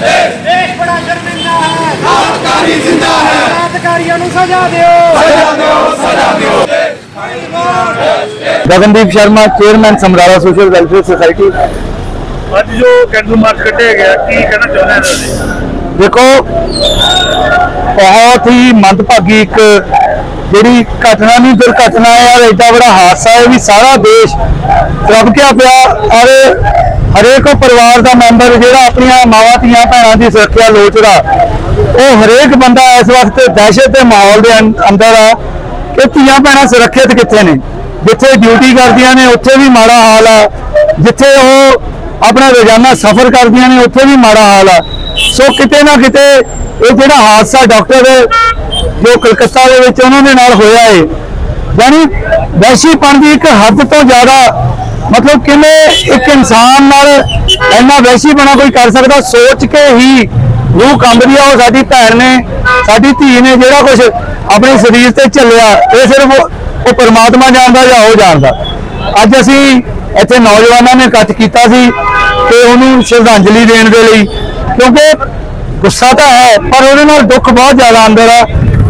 ਦੇਸ਼ ਬੜਾ ਸ਼ਰਮਿੰਦਾ ਹੈ ਬਲਾਤਕਾਰੀ ਜ਼ਿੰਦਾ ਹੈ। ਬਲਾਤਕਾਰੀਆਂ ਨੂੰ ਸਜ਼ਾ ਦਿਓ। ਸਜ਼ਾ ਦਿਓ ਸਜ਼ਾ ਦਿਓ। Gagandeep Sharma chairman Samrala social welfare society. ਅੱਜ ਜੋ ਕੈਂਡਲ ਮਾਰਚ ਕੱਢਿਆ ਗਿਆ ਕੀ ਕਹਿਣਾ ਚਾਹੁੰਦੇ ਆ ਤੁਸੀਂ ਦੇਖੋ ਬਹੁਤ ਹੀ ਮੰਦਭਾਗੀ ਇੱਕ ਜਿਹੜੀ ਘਟਨਾ ਨਹੀਂ ਦੁਰਘਟਨਾ ਹੈ ਔਰ ਐਡਾ ਬੜਾ ਹਾਦਸਾ ਹੈ ਵੀ ਸਾਰਾ ਦੇਸ਼ ਰਬਕਿਆ ਪਿਆ ਔਰ ਹਰੇਕ ਪਰਿਵਾਰ ਦਾ ਮੈਂਬਰ ਜਿਹੜਾ ਆਪਣੀਆਂ ਮਾਵਾਂ, ਧੀਆਂ, ਭੈਣਾਂ ਦੀ ਸੁਰੱਖਿਆ ਲੋਚਦਾ ਉਹ ਹਰੇਕ ਬੰਦਾ ਇਸ ਵਕਤ ਦਹਿਸ਼ਤ ਦੇ ਮਾਹੌਲ ਦੇ ਅੰ- ਅੰਦਰ ਆ ਕਿ ਧੀਆਂ, ਭੈਣਾਂ ਸੁਰੱਖਿਅਤ ਕਿੱਥੇ ਨੇ? ਜਿੱਥੇ ਡਿਊਟੀ ਕਰਦੀਆਂ ਨੇ, ਉੱਥੇ ਵੀ ਮਾੜਾ ਹਾਲ ਆ। ਜਿੱਥੇ ਉਹ ਆਪਣਾ ਰੋਜ਼ਾਨਾ ਸਫ਼ਰ ਕਰਦੀਆਂ ਨੇ, ਉੱਥੇ ਵੀ ਮਾੜਾ ਹਾਲ ਆ। ਸੋ ਕਿਤੇ ਨਾ ਕਿਤੇ ਇਹ ਜਿਹੜਾ ਹਾਦਸਾ ਡਾਕਟਰ ਜੋ ਕਲਕੱਤਾ ਦੇ ਵਿੱਚ ਉਹਨਾਂ ਦੇ ਨਾਲ ਹੋਇਆ ਹੈ ਯਾਨੀ ਵੈਸ਼ੀਪਣ ਦੀ ਇੱਕ ਹੱਦ ਤੋਂ ਜ਼ਿਆਦਾ ਮਤਲਬ ਕਿਵੇਂ ਇੱਕ ਇਨਸਾਨ ਨਾਲ ਇੰਨਾ ਵੈਸੀ ਬਣਾ ਕੋਈ ਕਰ ਸਕਦਾ? ਸੋਚ ਕੇ ਹੀ ਰੂਹ ਕੰਬਦੀ ਆ। ਉਹ ਸਾਡੀ ਭੈਣ ਨੇ, ਸਾਡੀ ਧੀ ਨੇ ਜਿਹੜਾ ਕੁਝ ਆਪਣੇ ਸਰੀਰ ਤੇ ਝੱਲਿਆ, ਇਹ ਸਿਰਫ ਉਹ ਪਰਮਾਤਮਾ ਜਾਣਦਾ ਜਾਂ ਉਹ ਜਾਣਦਾ। ਅੱਜ ਅਸੀਂ ਇੱਥੇ ਨੌਜਵਾਨਾਂ ਨੇ ਇਕੱਠ ਕੀਤਾ ਸੀ ਕਿ ਉਹਨੂੰ ਸ਼ਰਧਾਂਜਲੀ ਦੇਣ ਦੇ ਲਈ। ਕਿਉਂਕਿ ਗੁੱਸਾ ਤਾਂ ਹੈ, ਪਰ ਉਹਦੇ ਨਾਲ ਦੁੱਖ ਬਹੁਤ ਜ਼ਿਆਦਾ ਅੰਦਰ ਆ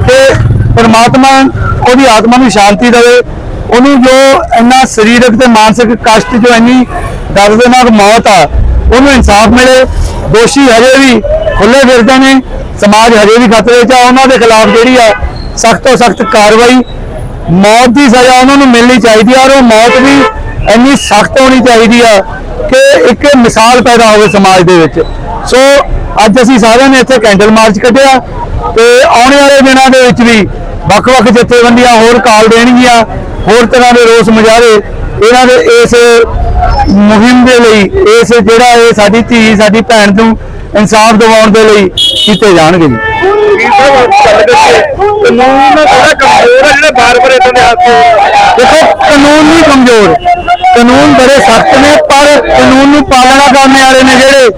ਕਿ ਪਰਮਾਤਮਾ ਉਹਦੀ ਆਤਮਾ ਨੂੰ ਸ਼ਾਂਤੀ ਦੇਵੇ। ਉਹਨੂੰ ਜੋ ਇੰਨਾ ਸਰੀਰਕ ਤੇ ਮਾਨਸਿਕ ਕਸ਼ਟ ਜੋ ਇੰਨੀ ਦਰਦਨਾਕ ਮੌਤ ਆ, ਉਹਨੂੰ ਇਨਸਾਫ ਮਿਲੇ, ਦੋਸ਼ੀ ਹਜੇ ਵੀ ਖੁੱਲੇ ਫਿਰਦੇ ਨੇ, ਸਮਾਜ ਹਜੇ ਵੀ ਖਤਰੇ 'ਚ ਆ, ਉਹਨਾਂ ਦੇ ਖਿਲਾਫ ਜਿਹੜੀ ਆ ਸਖਤ ਤੋਂ ਸਖਤ ਕਾਰਵਾਈ, ਮੌਤ ਦੀ ਸਜ਼ਾ ਉਹਨਾਂ ਨੂੰ ਮਿਲਣੀ ਚਾਹੀਦੀ ਆ, ਔਰ ਉਹ ਮੌਤ ਵੀ ਇੰਨੀ ਸਖਤ ਹੋਣੀ ਚਾਹੀਦੀ ਆ ਕਿ ਇੱਕ ਮਿਸਾਲ ਪੈਦਾ ਹੋਵੇ ਸਮਾਜ ਦੇ ਵਿੱਚ। ਸੋ ਅੱਜ ਅਸੀਂ ਸਾਰਿਆਂ ਨੇ ਇੱਥੇ ਕੈਂਡਲ ਮਾਰਚ ਕੱਢਿਆ ਤੇ ਆਉਣ ਵਾਲੇ ਦਿਨਾਂ ਦੇ ਵਿੱਚ ਵੀ ਵੱਖ-ਵੱਖ ਜਥੇਬੰਦੀਆਂ ਹੋਰ ਕਾਲ ਦੇਣਗੀਆਂ। ਹੋਰ ਤਰ੍ਹਾਂ ਦੇ ਰੋਸ ਮੁਜ਼ਾਹਰੇ ਇਹਨਾਂ ਦੇ ਇਸ ਮੁਹਿੰਮ ਦੇ ਲਈ, ਇਸ ਜਿਹੜਾ ਇਹ ਸਾਡੀ ਧੀ, ਸਾਡੀ ਭੈਣ ਨੂੰ ਇਨਸਾਫ ਦਿਵਾਉਣ ਦੇ ਲਈ ਕੀਤੇ ਜਾਣਗੇ ਜੀ। ਕਾਨੂੰਨ ਥੋੜਾ ਕਮਜ਼ੋਰ ਹੈ। ਜਿਹੜੇ ਬਾਰ-ਬਾਰ ਇਦਾਂ ਦੇ ਹਾਦਸੇ ਦੇਖੋ ਕਾਨੂੰਨ ਨਹੀਂ ਕਮਜ਼ੋਰ ਕਾਨੂੰਨ ਬੜੇ ਸਖਤ ਨੇ, ਪਰ ਕਾਨੂੰਨ ਨੂੰ ਪਾਲਣਾ ਕਰਨ ਵਾਲੇ ਨੇ ਜਿਹੜੇ,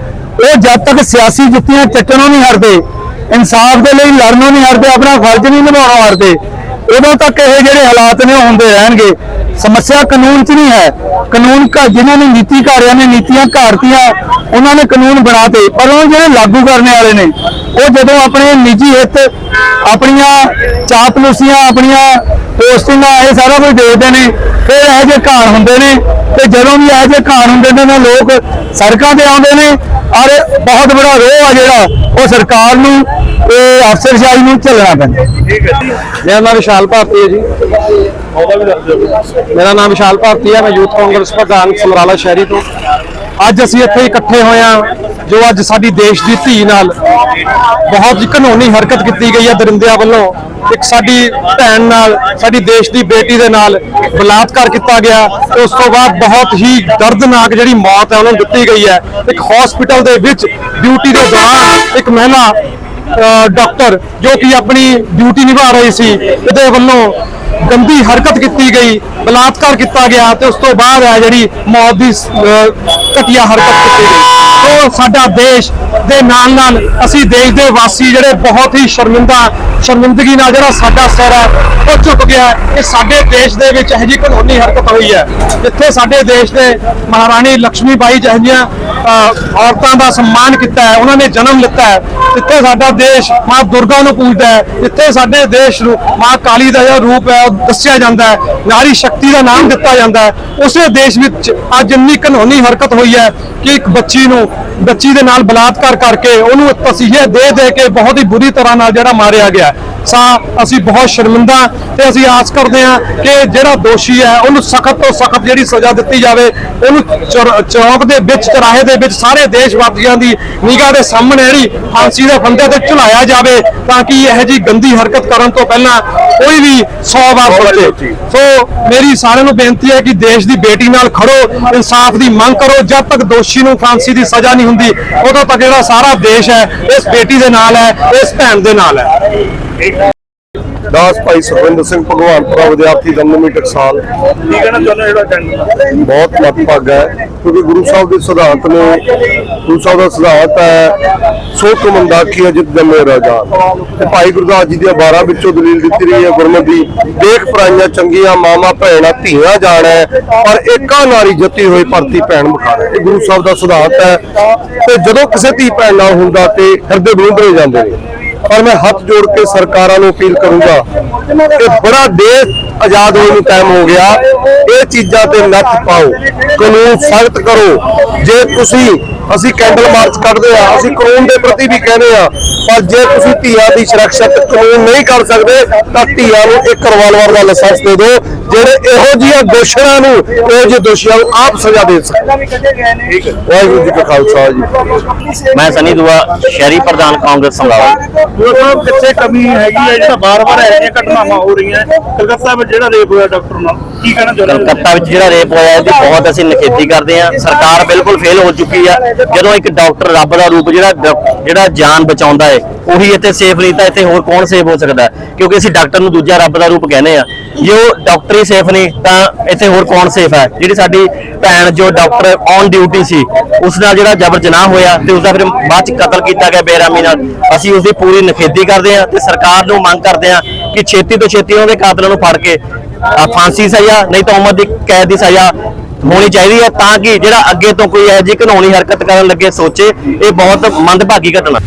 ਉਹ ਜਦ ਤੱਕ ਸਿਆਸੀ ਜੁੱਤੀਆਂ ਚੱਟਣੋਂ ਨਹੀਂ ਹਟਦੇ, ਇਨਸਾਫ ਦੇ ਲਈ ਲੜਨੋਂ ਨਹੀਂ ਹਟਦੇ, ਆਪਣਾ ਫਰਜ਼ ਨਹੀਂ ਨਿਭਾਉਣੋਂ ਹਟਦੇ। ਉਦੋਂ ਤੱਕ ਇਹ ਜਿਹੜੇ ਹਾਲਾਤ ਨੇ ਉਹ ਹੁੰਦੇ ਰਹਿਣਗੇ। ਸਮੱਸਿਆ ਕਾਨੂੰਨ 'ਚ ਨਹੀਂ ਹੈ। ਕਾਨੂੰਨ ਘ, ਜਿਨ੍ਹਾਂ ਨੇ ਨੀਤੀ ਘਾੜਿਆਂ ਨੇ ਨੀਤੀਆਂ ਘਾੜਤੀਆਂ, ਉਹਨਾਂ ਨੇ ਕਾਨੂੰਨ ਬਣਾਤੇ ਪਰ ਉਹ ਜਿਹੜੇ ਲਾਗੂ ਕਰਨ ਵਾਲੇ ਨੇ, ਉਹ ਜਦੋਂ ਆਪਣੇ ਨਿੱਜੀ ਹਿੱਤ, ਆਪਣੀਆਂ ਚਾਪਲੂਸੀਆਂ, ਆਪਣੀਆਂ ਪੋਸਟਿੰਗਾਂ ਇਹ ਸਾਰਾ ਕੁਝ ਦੇਖਦੇ ਨੇ, ਫਿਰ ਇਹੋ ਜਿਹੇ ਘਾਣ ਹੁੰਦੇ ਨੇ, ਤੇ ਜਦੋਂ ਵੀ ਇਹੋ ਜਿਹੇ ਘਾਣ ਹੁੰਦੇ ਨੇ, ਤਾਂ ਲੋਕ ਸੜਕਾਂ ਤੇ ਆਉਂਦੇ ਨੇ, ਔਰ ਬਹੁਤ ਬੜਾ ਰੋਹ ਆ ਜਿਹੜਾ, ਉਹ ਸਰਕਾਰ ਨੂੰ ਤੇ ਅਫਸਰਸ਼ਾਹੀ ਨੂੰ ਝੱਲਣਾ ਪੈਂਦਾ। ਮੇਰਾ ਨਾਮ ਵਿਸ਼ਾਲ ਭਾਰਤੀ ਹੈ ਜੀ। ਮੇਰਾ ਨਾਮ ਵਿਸ਼ਾਲ ਭਾਰਤੀ ਹੈ। ਮੈਂ ਯੂਥ ਕਾਂਗਰਸ ਪ੍ਰਧਾਨ ਸਮਰਾਲਾ ਸ਼ਹਿਰੀ ਤੋਂ। ਅੱਜ ਅਸੀਂ ਇੱਥੇ ਇਕੱਠੇ ਹੋਏ ਹਾਂ। ਜੋ ਅੱਜ ਸਾਡੀ ਦੇਸ਼ ਦੀ ਧੀ ਨਾਲ ਬਹੁਤ ਹੀ ਕਾਨੂੰਨੀ ਹਰਕਤ ਕੀਤੀ ਗਈ ਹੈ ਦਰਿੰਦਿਆਂ ਵੱਲੋਂ ਇੱਕ ਸਾਡੀ ਭੈਣ ਨਾਲ ਸਾਡੀ ਦੇਸ਼ ਦੀ ਬੇਟੀ ਦੇ ਨਾਲ ਬਲਾਤਕਾਰ ਕੀਤਾ ਗਿਆ। ਤੇ ਉਸ ਤੋਂ ਬਾਅਦ ਬਹੁਤ ਹੀ ਦਰਦਨਾਕ ਜਿਹੜੀ ਮੌਤ ਹੈ ਉਹਨਾਂ ਨੂੰ ਦਿੱਤੀ ਗਈ ਹੈ। ਇੱਕ ਹਸਪੀਟਲ ਦੇ ਵਿੱਚ ਡਿਊਟੀ ਦੇ ਦੌਰਾਨ ਇੱਕ ਮਹਿਲਾ ਡਾਕਟਰ ਜੋ ਕਿ ਆਪਣੀ ਡਿਊਟੀ ਨਿਭਾ ਰਹੀ ਸੀ ਇਹਦੇ ਵੱਲੋਂ ਗੰਦੀ ਹਰਕਤ ਕੀਤੀ ਗਈ ਬਲਾਤਕਾਰ ਕੀਤਾ ਗਿਆ ਤੇ ਉਸ ਤੋਂ ਬਾਅਦ ਹੈ ਜਿਹੜੀ ਮੌਤ ਦੀ ਅ, ਘਟੀਆ ਹਰਕਤ ਕੀਤੀ ਗਈ। ਤੋਂ ਸਾਡਾ ਦੇਸ਼ ਦੇ ਨਾਲ ਨਾਲ ਅਸੀਂ ਦੇਸ਼ ਦੇ ਵਾਸੀ ਜਿਹੜੇ ਬਹੁਤ ਹੀ ਸ਼ਰਮਿੰਦਾ, ਸ਼ਰਮਿੰਦਗੀ ਨਾਲ ਜਿਹੜਾ ਸਾਡਾ ਸਿਰ ਹੈ, ਉਹ ਝੁਕ ਗਿਆ ਹੈ। ਇਹ ਸਾਡੇ ਦੇਸ਼ ਦੇ ਵਿੱਚ ਇਹੋ ਜਿਹੀ ਕਾਨੂੰਨੀ ਹਰਕਤ ਹੋਈ ਹੈ, ਜਿੱਥੇ ਸਾਡੇ ਦੇਸ਼ ਦੇ ਮਹਾਰਾਣੀ ਲక్ష్ਮੀ ਬਾਈ ਜਿਹੀਆਂ ਔਰਤਾਂ ਦਾ ਸਨਮਾਨ ਕੀਤਾ ਹੈ, ਉਹਨਾਂ ਨੇ ਜਨਮ ਲਿੱਤਾ ਹੈ ਜਿੱਥੇ ਸਾਡਾ ਦੇਸ਼ ਮਾਂ ਦੁਰਗਾ ਨੂੰ ਪੂਜਦਾ ਹੈ, ਜਿੱਥੇ ਸਾਡੇ ਦੇਸ਼ ਨੂੰ ਮਾਂ ਕਾਲੀ ਦਾ ਜਿਹੜਾ ਰੂਪ ਹੈ, ਉਹ ਦੱਸਿਆ ਜਾਂਦਾ ਹੈ, ਨਾਰੀ ਸ਼ਕਤੀ ਦਾ ਨਾਮ ਦਿੱਤਾ ਜਾਂਦਾ ਹੈ ਉਸੇ ਦੇਸ਼ ਵਿੱਚ ਅੱਜ ਇੰਨੀ ਕਾਨੂੰਨੀ ਹਰਕਤ ਹੋਈ ਹੈ ਕਿ ਇੱਕ ਬੱਚੀ ਨੂੰ ਬੱਚੀ ਦੇ ਨਾਲ ਬਲਾਤਕਾਰ ਕਰਕੇ ਉਹਨੂੰ ਤਸੀਹੇ ਦੇ ਦੇ ਕੇ ਬਹੁਤ ਹੀ ਬੁਰੀ ਤਰ੍ਹਾਂ ਨਾਲ ਜਿਹੜਾ ਮਾਰਿਆ ਗਿਆ। ਸਾ ਅਸੀਂ ਬਹੁਤ ਸ਼ਰਮਿੰਦਾ ਤੇ ਅਸੀਂ ਆਸ ਕਰਦੇ ਹਾਂ ਕਿ ਜਿਹੜਾ ਦੋਸ਼ੀ ਹੈ ਉਹਨੂੰ ਸਖਤ ਤੋਂ ਸਖਤ ਜਿਹੜੀ ਸਜ਼ਾ ਦਿੱਤੀ ਜਾਵੇ ਉਹਨੂੰ ਚੌਕ ਦੇ ਵਿੱਚ ਚਰਾਹੇ ਦੇ ਵਿੱਚ ਸਾਰੇ ਦੇਸ਼ ਵਾਸੀਆਂ ਦੀ ਨਿਗਾਹ ਦੇ ਸਾਹਮਣੇ ਜਿਹੜੀ ਫਾਂਸੀ ਦੇ ਫੰਦੇ ਤੇ ਝੁਲਾਇਆ ਜਾਵੇ ਤਾਂ ਕਿ ਇਹੋ ਜੀ ਗੰਦੀ ਹਰਕਤ ਕਰਨ ਤੋਂ ਪਹਿਲਾਂ ਕੋਈ ਵੀ 100 ਵਾਰ ਸੋਚੇ ਸੋ ਮੇਰੀ ਸਾਰਿਆਂ ਨੂੰ ਬੇਨਤੀ ਹੈ ਕਿ ਦੇਸ਼ ਦੀ ਬੇਟੀ ਨਾਲ ਖੜੋ ਇਨਸਾਫ ਦੀ ਮੰਗ ਕਰੋ ਜਦ ਤੱਕ ਦੋਸ਼ੀ ਨੂੰ ਫਾਂਸੀ ਦੀ ਸਜ਼ਾ ਨਹੀਂ ਹੁੰਦੀ। ਉਦੋਂ ਤੱਕ ਜਿਹੜਾ ਸਾਰਾ ਦੇਸ਼ ਹੈ, ਇਸ ਬੇਟੀ ਦੇ ਨਾਲ ਹੈ, ਇਸ ਭੈਣ ਦੇ ਨਾਲ ਹੈ। ਦਾਸ ਭਾਈ ਸੁਖਵਿੰਦਰ ਸਿੰਘ ਭਗਵਾਨਪੁਰਾ ਵਿਦਿਆਰਥੀ ਦਮਦਮੀ ਟਕਸਾਲ ਕੀ ਕਹਿਣਾ ਚਾਹੁੰਦੇ ਜਿਹੜਾ ਟੈਂਡਰ ਬਹੁਤ ਮਤਭਾਗਾ ਹੈ ਕਿਉਂਕਿ ਗੁਰੂ ਸਾਹਿਬ ਦੇ ਸਿਧਾਂਤ ਨੇ ਗੁਰੂ ਸਾਹਿਬ ਦਾ ਸਿਧਾਂਤ ਹੈ ਸੋ ਕਮੰਦਾ ਕੀ ਅਜਿਤ ਜੰਮੇ ਰਾਜਾਨ ਤੇ ਭਾਈ ਗੁਰਦਾਸ ਜੀ ਦੀਆਂ 12 ਵਿੱਚੋਂ ਦਲੀਲ ਦਿੱਤੀ ਰਹੀ ਹੈ ਗੁਰਮਤਿ ਦੀ ਦੇਖ ਪਰਾਈਆਂ ਚੰਗੀਆਂ ਮਾਮਾ ਭੈਣਾਂ ਧੀਆਂ ਜਾਣੈ ਪਰ ਏਕਾ ਨਾਰੀ ਜਤੀ ਹੋਈ ਭਰਤੀ ਭੈਣ ਮੁਖਾਰੇ ਇਹ ਗੁਰੂ ਸਾਹਿਬ ਦਾ ਸਿਧਾਂਤ ਹੈ ਤੇ ਜਦੋਂ ਕਿਸੇ ਧੀ ਭੈਣ ਨਾਲ ਹੁੰਦਾ ਤੇ ਹਿਰਦੇ ਬਲੁੰਦਰੇ ਜਾਂਦੇ ਨੇ। ਪਰ ਮੈਂ ਹੱਥ ਜੋੜ ਕੇ ਸਰਕਾਰਾਂ ਨੂੰ ਅਪੀਲ ਕਰੂੰਗਾ ਕਿ ਬੜਾ ਦੇਸ਼ ਆਜ਼ਾਦ ਹੋਣ ਨੂੰ ਟਾਈਮ ਹੋ ਗਿਆ। ਇਹ ਚੀਜ਼ਾਂ ਤੇ ਨੱਥ ਪਾਓ, ਕਾਨੂੰਨ ਸਖਤ ਕਰੋ। ਜੇ ਤੁਸੀਂ ਅਸੀਂ ਕੈਂਡਲ ਮਾਰਚ ਕੱਢਦੇ ਆ ਅਸੀਂ ਕਾਨੂੰਨ ਦੇ ਪ੍ਰਤੀ ਵੀ ਕਹਿੰਦੇ ਆ ਪਰ ਜੇ ਤੁਸੀਂ ਧੀਆਂ ਦੀ ਸੁਰੱਖਿਆ ਤੇ ਕਾਨੂੰਨ ਨਹੀਂ ਕਰ ਸਕਦੇ ਤਾਂ ਧੀਆਂ ਨੂੰ ਇੱਕ ਰਿਵਾਲਵਰ ਦਾ ਲਾਇਸੈਂਸ ਦੇ ਦਿਓ ਜਿਹੜੇ ਇਹੋ ਜਿਹੀਆਂ ਦੋਸ਼ੀਆਂ ਨੂੰ ਇਹੋ ਜਿਹੇ ਦੋਸ਼ੀਆਂ ਨੂੰ ਆਪ ਸਜ਼ਾ ਦੇ ਸਕਣ ਵਾਹਿਗੁਰੂ ਜੀ ਕਾ ਖਾਲਸਾ ਜੀ। ਮੈਂ ਸਨੀ ਦੁਆ ਸ਼ਹਿਰੀ ਪ੍ਰਧਾਨ ਕਾਂਗਰਸ ਸੰਭਾਲ ਸਾਹਿਬ ਕਿੱਥੇ ਕਮੀ ਹੈਗੀ ਹੈ ਜਿਹੜਾ ਬਾਰ-ਬਾਰ ਇਹੋ ਜਿਹੀਆਂ ਘਟਨਾਵਾਂ ਹੋ ਰਹੀਆਂ ਕਲਕੱਤਾ ਵਿੱਚ ਜਿਹੜਾ ਰੇਪ ਹੋਇਆ ਡਾਕਟਰ ਨਾਲ ਕੀ ਕਹਿਣਾ ਚਾਹੁੰਦੇ ਹੋ? ਕਲਕੱਤਾ ਵਿੱਚ ਜਿਹੜਾ ਰੇਪ ਹੋਇਆ ਇਹਦੀ ਬਹੁਤ ਅਸੀਂ ਨਿਖੇਧੀ ਕਰਦੇ ਹਾਂ। ਸਰਕਾਰ ਬਿਲਕੁਲ ਫੇਲ ਹੋ ਚੁੱਕੀ ਆ। ਜਦੋਂ ਇੱਕ ਡਾਕਟਰ ਰੱਬ ਦਾ ਰੂਪ ਜਿਹੜਾ ਜਿਹੜਾ ਜਾਨ ਬਚਾਉਂਦਾ ਹੈ ਉਹੀ ਇੱਥੇ ਸੇਫ ਨਹੀਂ ਤਾਂ ਇੱਥੇ ਹੋਰ ਕੌਣ ਸੇਫ ਹੋ ਸਕਦਾ? ਕਿਉਂਕਿ ਅਸੀਂ ਡਾਕਟਰ ਨੂੰ ਦੂਜਾ ਰੱਬ ਦਾ ਰੂਪ ਕਹਿੰਦੇ ਆ। ਜੇ ਉਹ ਡਾਕਟਰ ਹੀ ਸੇਫ ਨਹੀਂ ਤਾਂ ਇੱਥੇ ਹੋਰ ਕੌਣ ਸੇਫ ਹੈ ਜਿਹੜੀ ਸਾਡੀ ਭੈਣ ਜੋ ਡਾਕਟਰ ਔਨ ਡਿਊਟੀ ਸੀ, ਉਸ ਨਾਲ ਜਿਹੜਾ ਜਬਰ ਜਨਾਹ ਹੋਇਆ ਤੇ ਉਸ ਦਾ ਫਿਰ ਬਾਅਦ ਚ ਕਤਲ ਕੀਤਾ ਗਿਆ ਬੇਰਾਮੀ ਨਾਲ। ਅਸੀਂ ਉਸ ਦੀ ਪੂਰੀ ਨਿਖੇਧੀ ਕਰਦੇ ਹਾਂ ਤੇ ਸਰਕਾਰ ਨੂੰ ਮੰਗ ਕਰਦੇ ਹਾਂ ਕਿ ਛੇਤੀ ਤੋਂ ਛੇਤੀ ਉਹਨਾਂ ਦੇ ਕਾਤਲਾਂ ਨੂੰ ਫੜ ਕੇ ਫਾਂਸੀ ਸਜ਼ਾ, ਨਹੀਂ ਤਾਂ ਉਮਰ ਦੀ ਕੈਦ ਦੀ ਸਜ਼ਾ ਹੋਣੀ ਚਾਹੀਦੀ ਹੈ ਤਾਂ ਕਿ ਜਿਹੜਾ ਅੱਗੇ ਤੋਂ ਕੋਈ ਇਹੋ ਜਿਹੀ ਘਿਨੌਣੀ ਹਰਕਤ ਕਰਨ ਲੱਗੇ ਸੋਚੇ, ਇਹ ਬਹੁਤ ਮੰਦਭਾਗੀ ਘਟਨਾ।